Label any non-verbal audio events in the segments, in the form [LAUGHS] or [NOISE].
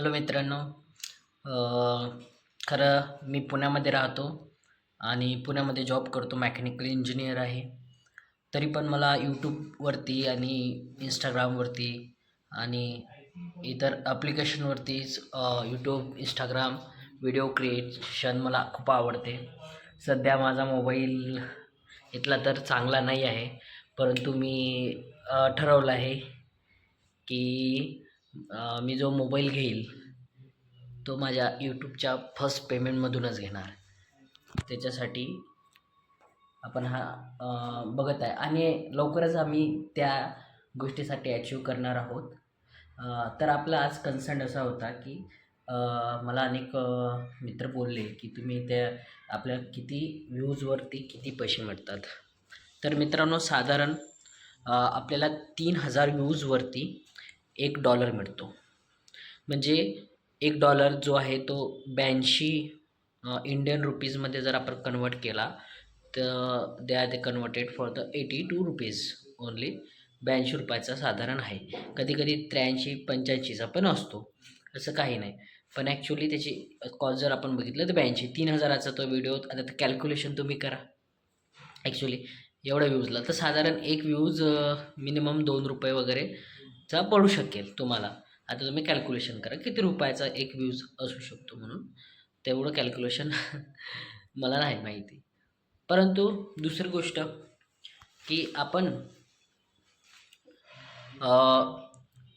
Hello मित्रांनो खरं मी पुण्यामध्ये राहतो आणि पुण्यामध्ये जॉब करतो मेकॅनिकल इंजिनियर आहे. तरी पण मला यूट्यूबवरती आणि इंस्टाग्रामवरती आणि इतर ॲप्लिकेशनवरतीच यूट्यूब इंस्टाग्राम व्हिडिओ क्रिएशन मला खूप आवडते. सध्या माझा मोबाईल इथला तर चांगला नाही आहे परंतु मी ठरवलं आहे की मी जो मोबाईल घेईल तो माझ्या यूट्यूबच्या फर्स्ट पेमेंटमधूनच घेणार. त्याच्यासाठी आपण हा बघत आहे. आणि लवकरच आम्ही त्या गोष्टीसाठी अचीव करणार आहोत. तर आपला आज कन्सर्न असा होता की मला अनेक मित्र बोलले की तुम्ही त्या आपल्या किती व्ह्यूजवरती किती पैसे मिळतात. तर मित्रांनो साधारण आपल्याला तीन हजार व्ह्यूजवरती एक डॉलर मिळतो. म्हणजे एक डॉलर जो आहे तो ब्याऐंशी इंडियन रुपीजमध्ये जर आपण कन्वर्ट केला तर they are they converted for the eighty two rupees only ब्याऐंशी रुपयाचा साधारण आहे. कधी कधी त्र्याऐंशी पंच्याऐंशीचा पण असतो. असं काही नाही. पण ॲक्च्युली त्याची कॉस्ट जर आपण बघितलं तर ब्याऐंशी तीन हजाराचा तो व्हिडिओ आता तर कॅल्क्युलेशन तुम्ही करा. ॲक्च्युली एवढ्या व्ह्यूजला तर साधारण एक व्ह्यूज मिनिमम दोन रुपये वगैरे चा पडू शकेल तुम्हाला. आता तुम्ही कॅल्क्युलेशन करा. किती रुपयाचा एक व्ह्यूज असू शकतो म्हणून? तेवढं कॅल्क्युलेशन [LAUGHS] मला नाही माहिती. परंतु दुसरी गोष्ट की आपण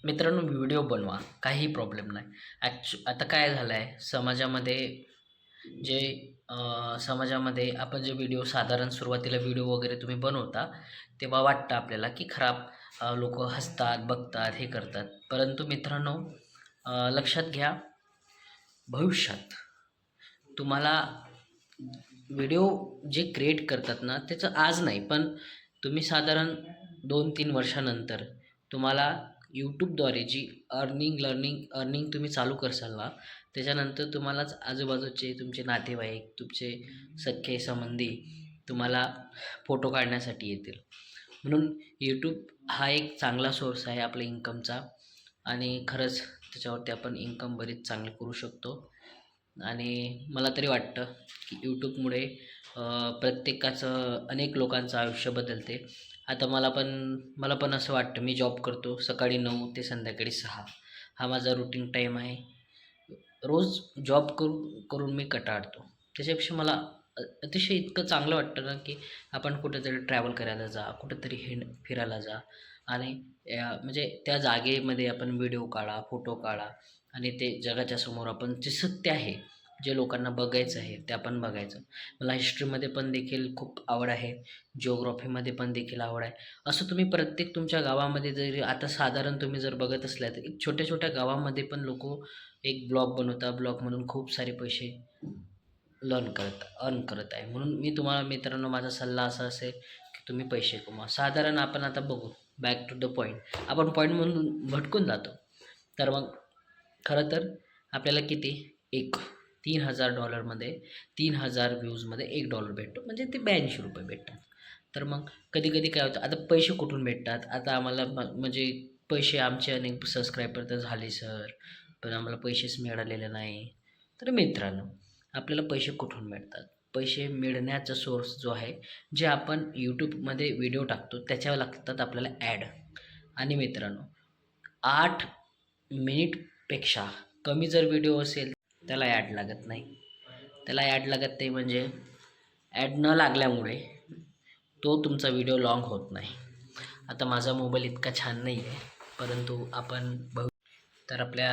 मित्रांनो व्हिडिओ बनवा. काही प्रॉब्लेम नाही. ॲक्च्यु आता काय झालं आहे समाजामध्ये जे समाजामध्ये आपण जे व्हिडिओ साधारण सुरुवातीला व्हिडिओ वगैरे तुम्ही बनवता तेव्हा वाटतं आपल्याला की खराब लोक हसतात बघतात हे करतात. परंतु मित्रांनो लक्षात घ्या भविष्यात तुम्हाला व्हिडिओ जे क्रिएट करतात ना त्याचं आज नाही पण तुम्ही साधारण दोन तीन वर्षानंतर तुम्हाला यूट्यूबद्वारे जी अर्निंग लर्निंग अर्निंग तुम्ही चालू करसाल ना त्याच्यानंतर तुम्हालाच आजूबाजूचे तुमचे नातेवाईक तुमचे सख्खे संबंधी तुम्हाला फोटो काढण्यासाठी येतील. म्हणून यूट्यूब हा एक चांगला सोर्स आहे आपल्या इन्कमचा आणि खरंच त्याच्यावरती आपण इन्कम बरीच चांगली करू शकतो. आणि मला तरी वाटतं की यूट्यूबमुळे प्रत्येकाचं अनेक लोकांचं आयुष्य बदलते. आता मला पण मला पण असं वाटतं मी जॉब करतो सकाळी नऊ ते संध्याकाळी सहा. हा माझा रुटीन टाईम आहे. रोज जॉब करून करून मी कटाळतो. त्याच्यापेक्षा मला अतिशय इतकं चांगलं वाटतं ना की आपण कुठेतरी ट्रॅव्हल करायला जा कुठेतरी हिंड फिरायला जा. आणि या- म्हणजे त्या जागेमध्ये आपण व्हिडिओ काढा फोटो काढा. आणि ते जगाच्या समोर आपण जे सत्य आहे जे लोकांना बघायचं आहे ते आपण बघायचं. मला हिस्ट्रीमध्ये पण देखील खूप आवड आहे. जिओग्राफीमध्ये पण देखील आवड आहे. असं तुम्ही प्रत्येक तुमच्या गावामध्ये जरी आता साधारण तुम्ही जर बघत असल्या तर एक छोट्या छोट्या गावामध्ये पण लोक एक ब्लॉग बनवतात. ब्लॉग म्हणून खूप सारे पैसे लर्न करत अर्न करत आहे. म्हणून मी तुम्हाला मित्रांनो माझा सल्ला असा असेल की तुम्ही पैसे कमवा. साधारण आपण आता बघू बॅक टू द पॉईंट आपण पॉईंट म्हणून भटकून जातो. तर मग खरं तर आपल्याला किती? एक. तीन हजार डॉलरमध्ये तीन हजार व्ह्यूजमध्ये एक डॉलर भेटतो. म्हणजे ते ब्याऐंशी रुपये भेटतात. तर मग कधी कधी काय होतं? आता पैसे कुठून भेटतात? आता आम्हाला म- म्हणजे पैसे आमचे अनेक सबस्क्रायबर तर झाले सर पण आम्हाला पैसेच मिळालेले नाही. तर मित्रांनो आपल्याला पैसे कुठून मिळतात? पैसे मिळण्याचा सोर्स जो आहे जे आपण यूट्यूबमध्ये व्हिडिओ टाकतो त्याच्यावर लागतात आपल्याला ॲड आणि मित्रांनो आठ मिनिटपेक्षा कमी जर व्हिडिओ असेल त्याला ॲड लागत नाही. त्याला ॲड लागत नाही म्हणजे ॲड न लागल्यामुळे तो तुमचा व्हिडिओ लाँग होत नाही. आता माझा मोबाईल इतका छान नाही आहे परंतु आपण बघू. तर आपल्या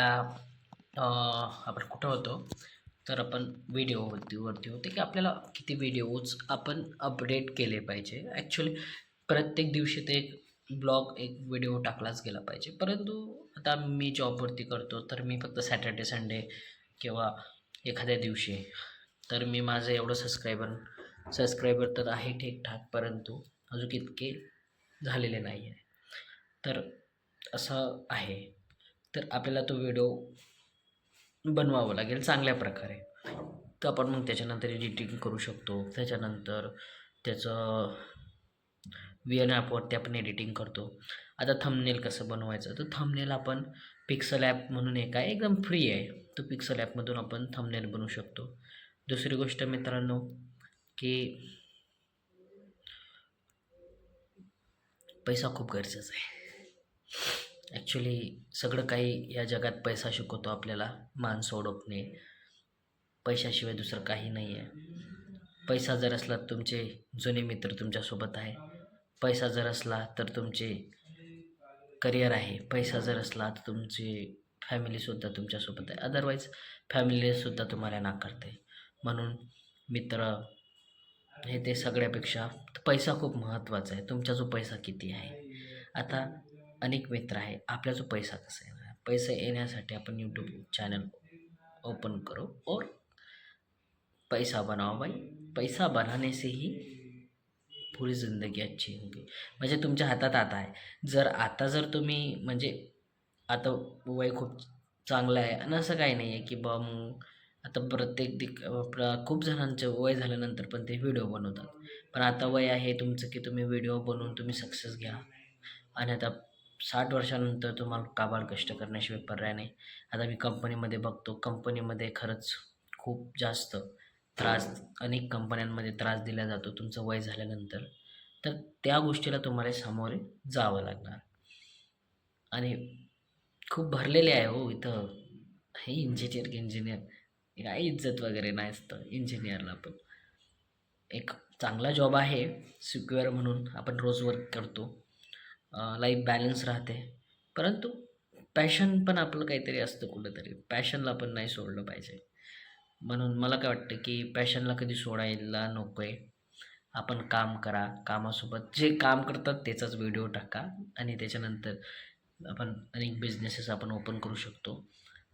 आपण कुठं होतो? तर आपण व्हिडिओवरती वरती होते की आपल्याला किती व्हिडिओज आपण अपडेट केले पाहिजे. ॲक्च्युली प्रत्येक दिवशी ते एक ब्लॉग एक व्हिडिओ टाकलाच गेला पाहिजे. परंतु आता मी जॉबवरती करतो तर मी फक्त सॅटर्डे संडे किंवा एखाद्या दिवशी. तर मी माझं एवढं सबस्क्रायबर सबस्क्रायबर तर आहे ठीकठाक परंतु अजून इतके झालेले नाही आहे तर असं आहे. तर आपल्याला तो व्हिडिओ बनवावं लागेल चांगल्या प्रकारे. तर आपण मग त्याच्यानंतर एडिटिंग करू शकतो. त्याच्यानंतर त्याचं व्ही एन ॲपवरती आपण एडिटिंग करतो. आता थंबनेल कसं बनवायचं? तर थंबनेल आपण पिक्सल ॲप म्हणून एक आहे एकदम फ्री आहे. तो पिक्सल ॲपमधून आपण थंबनेल बनवू शकतो. दुसरी गोष्ट मित्रांनो की पैसा खूप गरजेचा आहे. ॲक्च्युली सगळं काही या जगात पैसा शिकवतो आपल्याला माणसं ओळखणे पैशाशिवाय दुसरं काही नाही आहे. पैसा जर असला तुमचे जुने मित्र तुमच्यासोबत आहे. पैसा जर असला तर तुमचे करिअर आहे. पैसा जर असला तर तुमची फॅमिलीसुद्धा तुमच्यासोबत आहे. अदरवाईज फॅमिलीसुद्धा तुम्हाला नाकारते. म्हणून मित्र हे ते सगळ्यापेक्षा पैसा खूप महत्त्वाचा आहे. तुमचा जो पैसा किती आहे. आता अनेक मित्र आहे. आपला जो पैसा कसा येणार पैसा येण्यासाठी आपण यूट्यूब चॅनल ओपन करो. और पैसा बनाओ भाई पैसा बनाने से ही पुरी ज़िंदगी अच्छी होगी म्हणजे तुमच्या हातात आता आहे. जर आता जर तुम्ही म्हणजे आता वय खूप चांगलं आहे आणि असं काही नाही आहे की बा मग आता प्रत्येक दिक प्र खूप जणांचं वय झाल्यानंतर पण ते व्हिडिओ बनवतात. पण आता वय आहे तुमचं की तुम्ही व्हिडिओ बनवून तुम्ही सक्सेस घ्या. आणि आता साठ वर्षानंतर तुम्हाला काबाड कष्ट करण्याशिवाय पर्याय नाही. आता मी कंपनीमध्ये बघतो कंपनीमध्ये खरंच खूप जास्त त्रास अनेक कंपन्यांमध्ये त्रास दिला जातो तुमचं वय झाल्यानंतर. तर त्या गोष्टीला तुम्हाला सामोरे जावं लागणार. आणि खूप भरलेले आहे हो इथं. हे इंजिनियर इंजिनियर काही इज्जत वगैरे नाही असतं इंजिनियरला पण. एक चांगला जॉब आहे सिक्युअर म्हणून आपण रोज वर्क करतो. लाईफ बॅलन्स राहते. परंतु पॅशन पण आपलं काहीतरी असतं कुठंतरी. पॅशनला पण नाही सोडलं पाहिजे. म्हणून मला काय वाटतं की पॅशनला कधी सोडायला नको आहे आपण काम करा. कामासोबत जे काम करतात त्याचाच व्हिडिओ टाका. आणि त्याच्यानंतर आपण अनेक बिझनेसेस आपण ओपन करू शकतो.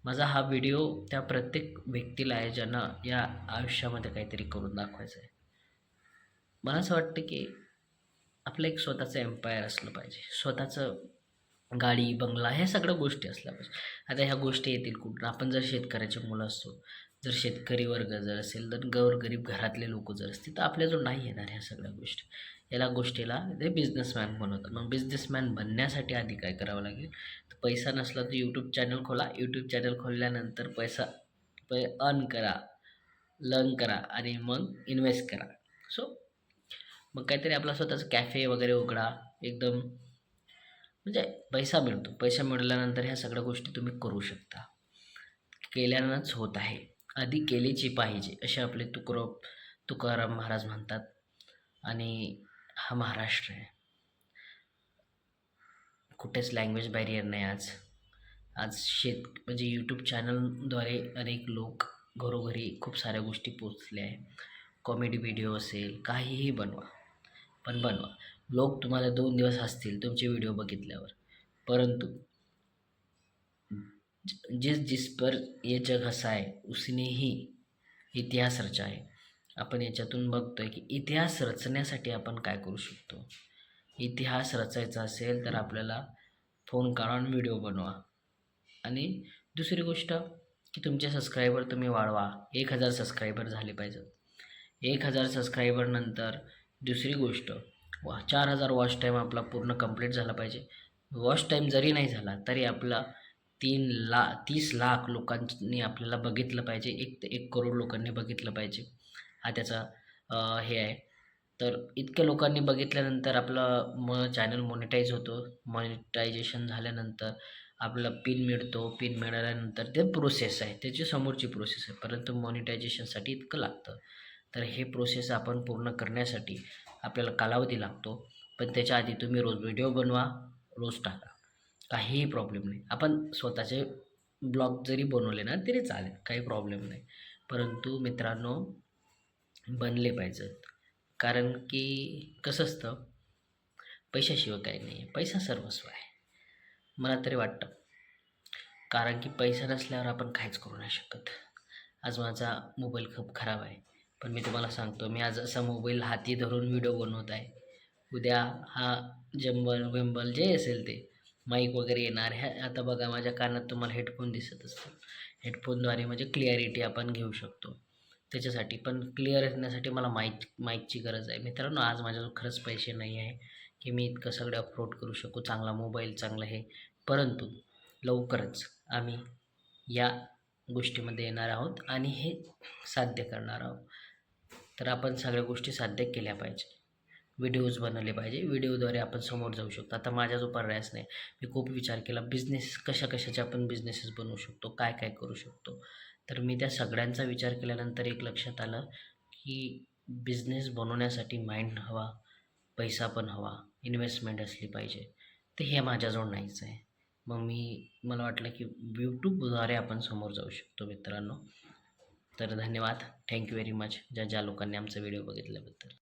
माझा हा व्हिडिओ त्या प्रत्येक व्यक्तीला आहे ज्यांना या आयुष्यामध्ये काहीतरी करून दाखवायचं आहे मला असं वाटतं की आपलं एक स्वतःचं एम्पायर असलं पाहिजे. स्वतःचं गाडी बंगला ह्या सगळ्या गोष्टी असल्या पाहिजे. आता ह्या गोष्टी येतील कुठून? आपण जर शेतकऱ्याचे मुलं असतो जर शेतकरी वर्ग जर असेल तर गौरगरीब घरातले लोक जर असतील तर आपल्याजवळ नाही येणार ह्या सगळ्या गोष्टी. याला गोष्टीला ते बिझनेसमॅन बनवतात मग बिझनेसमॅन बनण्यासाठी आधी काय करावं लागेल? तर पैसा नसला तर यूट्यूब चॅनल खोला. यूट्यूब चॅनल खोलल्यानंतर पैसा पै अर्न करा लर्न करा आणि मग इन्व्हेस्ट करा. सो मग काहीतरी आपला स्वतःचं कॅफे वगैरे उघडा एकदम म्हणजे पैसा मिळतो. पैसा मिळाल्यानंतर ह्या सगळ्या गोष्टी तुम्ही करू शकता. केल्यानंच होत आहे. आधी केलीची पाहिजे असे आपले तुकरो तुकाराम महाराज म्हणतात. आणि हा महाराष्ट्र आहे. कुठेच लँग्वेज बॅरियर नाही आज. आज शेत म्हणजे यूट्यूब चॅनलद्वारे अनेक लोक घरोघरी खूप साऱ्या गोष्टी पोचल्या आहे. कॉमेडी व्हिडिओ असेल काहीही बनवा. पण बनवा लोक तुम्हाला दोन दिवस हसतील तुमचे व्हिडिओ बघितल्यावर. परंतु जिस जिस पर ये जग हसा है उसने ही इतिहास रचा आहे आपण याच्यातून बघतो आहे की इतिहास रचण्यासाठी आपण काय करू शकतो? इतिहास रचायचा असेल तर आपल्याला फोन काढून व्हिडिओ बनवा. आणि दुसरी गोष्ट की तुमचे सबस्क्रायबर तुम्ही वाढवा. एक हजार सबस्क्रायबर झाले पाहिजेत. एक हजार सबस्क्रायबरनंतर दुसरी गोष्ट वा चार हजार वॉच टाईम आपला पूर्ण कंप्लीट झाला पाहिजे. वॉच टाईम जरी नाही झाला तरी आपला तीन ला तीस लाख लोकांनी आपल्याला बघितलं पाहिजे. एक ते एक करोड लोकांनी बघितलं पाहिजे. हा त्याचा हे आहे. तर इतक्या लोकांनी बघितल्यानंतर आपलं म चॅनल मॉनिटाईज होतो. मॉनिटायझेशन झाल्यानंतर आपला पिन मिळतो. पिन मिळाल्यानंतर ते प्रोसेस आहे. त्याची समोरची प्रोसेस आहे. परंतु मॉनिटायझेशनसाठी इतकं लागतं. तर हे प्रोसेस आपण पूर्ण करण्यासाठी आपल्याला कालावधी लागतो. पण त्याच्या आधी तुम्ही रोज व्हिडिओ बनवा रोज टाका. काहीही प्रॉब्लेम नाही. आपण स्वतःचे ब्लॉग जरी बनवले ना तरी चालेल. काही प्रॉब्लेम नाही. परंतु मित्रांनो बनले पाहिजेत. कारण की कसं असतं पैशाशिवाय काही नाही. आहे पैसा सर्वस्व आहे. मला तरी वाटतं. कारण की पैसा नसल्यावर आपण काहीच करू नाही शकत. आज माझा मोबाईल खूप खराब आहे. पण मी तुम्हाला सांगतो मी आज असा मोबाईल हाती धरून व्हिडिओ बनवत आहे. उद्या हा जंबल विंबल जे असेल ते माईक वगैरे येणार ह्या आता बघा माझ्या कानात तुम्हाला हेडफोन दिसत असतो हेडफोनद्वारे म्हणजे क्लिअरिटी आपण घेऊ शकतो. त्याच्यासाठी पण क्लिअर येण्यासाठी मला माईक माईकची गरज आहे. मित्रांनो आज माझ्याजवळ खरंच पैसे नाही आहे की मी इतकं सगळं अफोर्ड करू शकू. चांगला मोबाईल चांगलं हे. परंतु लवकरच आम्ही या गोष्टीमध्ये येणार आहोत आणि हे साध्य करणार आहोत. तर आपण सगळ्या गोष्टी साध्य केल्या पाहिजे. व्हिडिओज बनवले पाहिजे. व्हिडिओद्वारे आपण समोर जाऊ शकतो. आता माझा जो पर्यायच नाही. मी खूप विचार केला बिझनेस कशा कशाचे आपण बिझनेसेस बनवू शकतो? काय काय करू शकतो? तर मी त्या सगळ्यांचा विचार केल्यानंतर एक लक्षात आलं की बिझनेस बनवण्यासाठी माइंड हवा पैसा पण हवा इन्व्हेस्टमेंट असली पाहिजे. तर हे माझ्याजवळ नाहीच आहे. मग मी मला वाटलं की यूट्यूबद्वारे आपण समोर जाऊ शकतो मित्रांनो. तर धन्यवाद. थँक्यू व्हेरी मच ज्या ज्या लोकांनी आमचा व्हिडिओ बघितल्याबद्दल.